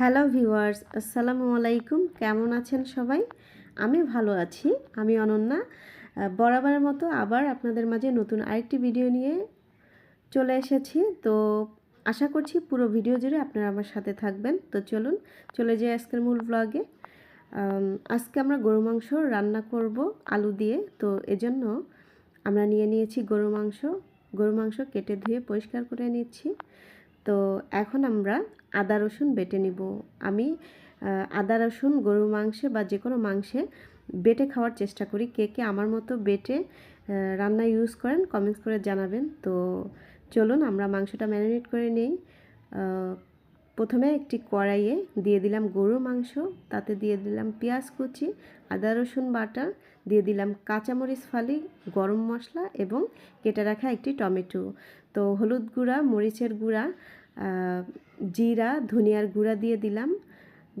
Hello viewers, আসসালামু আলাইকুম। কেমন আছেন সবাই? আমি ভালো আছি, আমি অনন্যা। বরাবরের মতো আবার আপনাদের মাঝে নতুন আরেকটি ভিডিও নিয়ে চলে এসেছি। তো আশা করছি পুরো ভিডিও জুড়ে আপনারা আমার সাথে থাকবেন। তো চলুন, চলে যাই আজকের মূল ব্লগে আজকে আমরা গরু মাংস রান্না করব আলু দিয়ে। তো এজন্য আমরা নিয়ে নিয়েছি গরু মাংস। গরু মাংস কেটে ধুয়ে পরিষ্কার করে নিচ্ছি। তো এখন আমরা আদা রসুন বেটে নিব। আমি আদা রসুন গরু মাংসে বা যে কোনো মাংসে বেটে খাওয়ার চেষ্টা করি। কে কে আমার মতো বেটে রান্না ইউজ করেন কমেন্টস করে জানাবেন। তো চলুন আমরা মাংসটা ম্যারিনেট করে নিই। প্রথমে একটি কড়াইয়ে দিয়ে দিলাম গরুর মাংস, তাতে দিয়ে দিলাম পেঁয়াজ কুচি, আদা রসুন বাটা, দিয়ে দিলাম কাঁচামরিচ ফালি, গরম মশলা এবং কেটে রাখা একটি টমেটো। তো হলুদ গুঁড়া, মরিচের গুঁড়া জিরা, ধনিয়ার গুঁড়া দিয়ে দিলাম।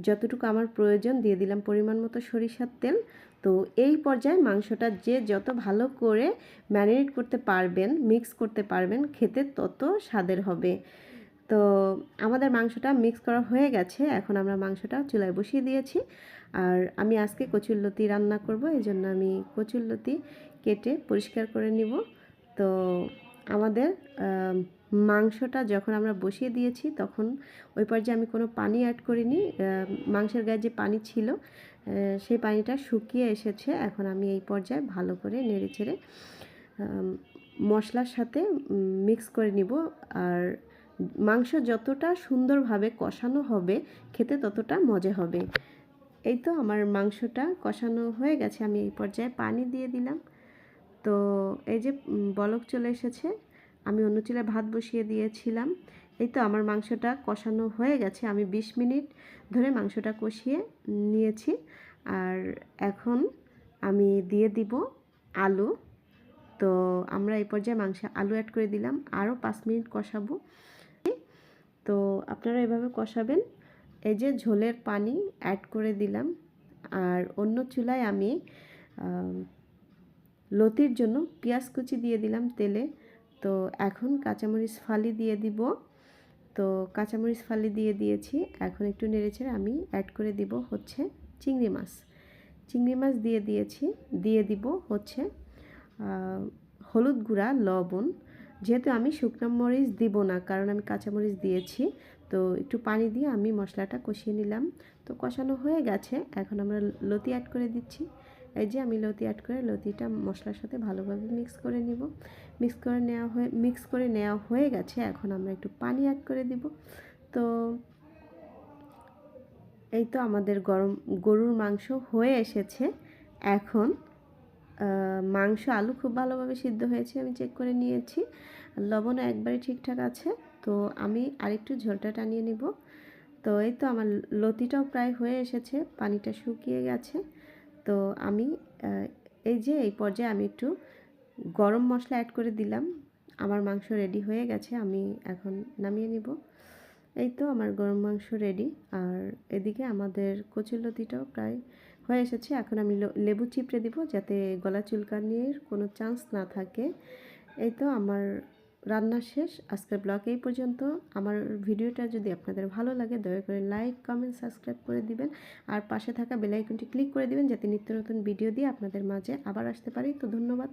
যতটুকু আমার প্রয়োজন দিয়ে দিলাম পরিমাণ মতো সরিষার তেল। তো এই পর্যায়ে মাংসটা যে যত ভালো করে ম্যারিনেট করতে পারবেন, মিক্স করতে পারবেন, খেতে তত স্বাদের হবে। তো আমাদের মাংসটা মিক্স করা হয়ে গেছে। এখন আমরা মাংসটা চুলায় বসিয়ে দিয়েছি। আর আমি আজকে কচুরলতি রান্না করব এই জন্য আমি কচুরলতি কেটে পরিষ্কার করে নিব। তো আমাদের মাংসটা যখন আমরা বসিয়ে দিয়েছি, তখন ওই পর্যায়ে আমি কোনো পানি অ্যাড করিনি। মাংসের গায়ে যে পানি ছিল সেই পানিটা শুকিয়ে এসেছে। এখন আমি এই পর্যায়ে ভালো করে নেড়ে চেড়ে মশলার সাথে মিক্স করে নিব। আর মাংস যতটা সুন্দরভাবে কষানো হবে, খেতে ততটা মজা হবে। এই তো আমার মাংসটা কষানো হয়ে গেছে, আমি এই পর্যায়ে পানি দিয়ে দিলাম। তো এই যে বলক চলে এসেছে, আমি অন্য চুলায় ভাত বসিয়ে দিয়েছিলাম। এই তো আমার মাংসটা কষানো হয়ে গেছে, আমি ২০ মিনিট ধরে মাংসটা কষিয়ে নিয়েছি। আর এখন আমি দিয়ে দিব আলু। তো আমরা এই পর্যায়ে মাংসে আলু অ্যাড করে দিলাম, আরও পাঁচ মিনিট কষাবো। তো আপনারা এভাবে কষাবেন। এই যে ঝোলের পানি অ্যাড করে দিলাম। আর অন্য চুলায় আমি লতির জন্য পেঁয়াজ কুচি দিয়ে দিলাম তেলে। তো এখন কাঁচামরিচ ফালি দিয়ে দিব। তো কাঁচামরিচ ফালি দিয়ে দিয়েছি। এখন একটু নেড়েচেড়ে আমি অ্যাড করে দিব হচ্ছে চিংড়ি মাছ। চিংড়ি মাছ দিয়ে দিয়েছি। দিয়ে দিব হচ্ছে হলুদ গুঁড়া, লবণ। যেহেতু আমি শুকনো মরিচ দিব না, কারণ আমি কাঁচামরিচ দিয়েছি, তো একটু পানি দিয়ে আমি মশলাটা কষিয়ে নিলাম। তো কষানো হয়ে গেছে, এখন আমরা লতি অ্যাড করে দিচ্ছি। এই যে আমি লতি অ্যাড করে লতিটা মশলার সাথে ভালোভাবে মিক্স করে নিব। মিক্স করে নেওয়া হয়ে মিক্স করে নেওয়া হয়ে গেছে, এখন আমরা একটু পানি অ্যাড করে দিব। তো এই তো আমাদের গরম, গরুর মাংস হয়ে এসেছে, এখন মাংস, আলু খুব ভালোভাবে সিদ্ধ হয়েছে, আমি চেক করে নিয়েছি। লবণও একবারে ঠিকঠাক আছে। তো আমি আরেকটু ঝোলটা টানিয়ে নিব। তো এই তো আমার লতিটাও প্রায় হয়ে এসেছে, পানিটা শুকিয়ে গেছে। তো আমি এই যে এই পর্যায়ে আমি একটু গরম মশলা অ্যাড করে দিলাম। আমার মাংস রেডি হয়ে গেছে, আমি এখন নামিয়ে নিব। এই তো আমার গরম মাংস রেডি আর এদিকে আমাদের কচুর লতিটাও প্রায় হয়ে এসেছে। এখন আমি লেবু চিপড়ে দিব যাতে গলা চুলকানির কোনো চান্স না থাকে। এই তো আমার রান্না শেষ। আজকের ব্লগ এই পর্যন্ত। আমার ভিডিওটা যদি আপনাদের ভালো লাগে, দয়া করে লাইক কমেন্ট সাবস্ক্রাইব করে দিবেন। আর পাশে থাকা বেলাইকনটি ক্লিক করে দিবেন যাতে নিত্য নতুন ভিডিও দিয়ে আপনাদের মাঝে আবার আসতে পারি। তো ধন্যবাদ।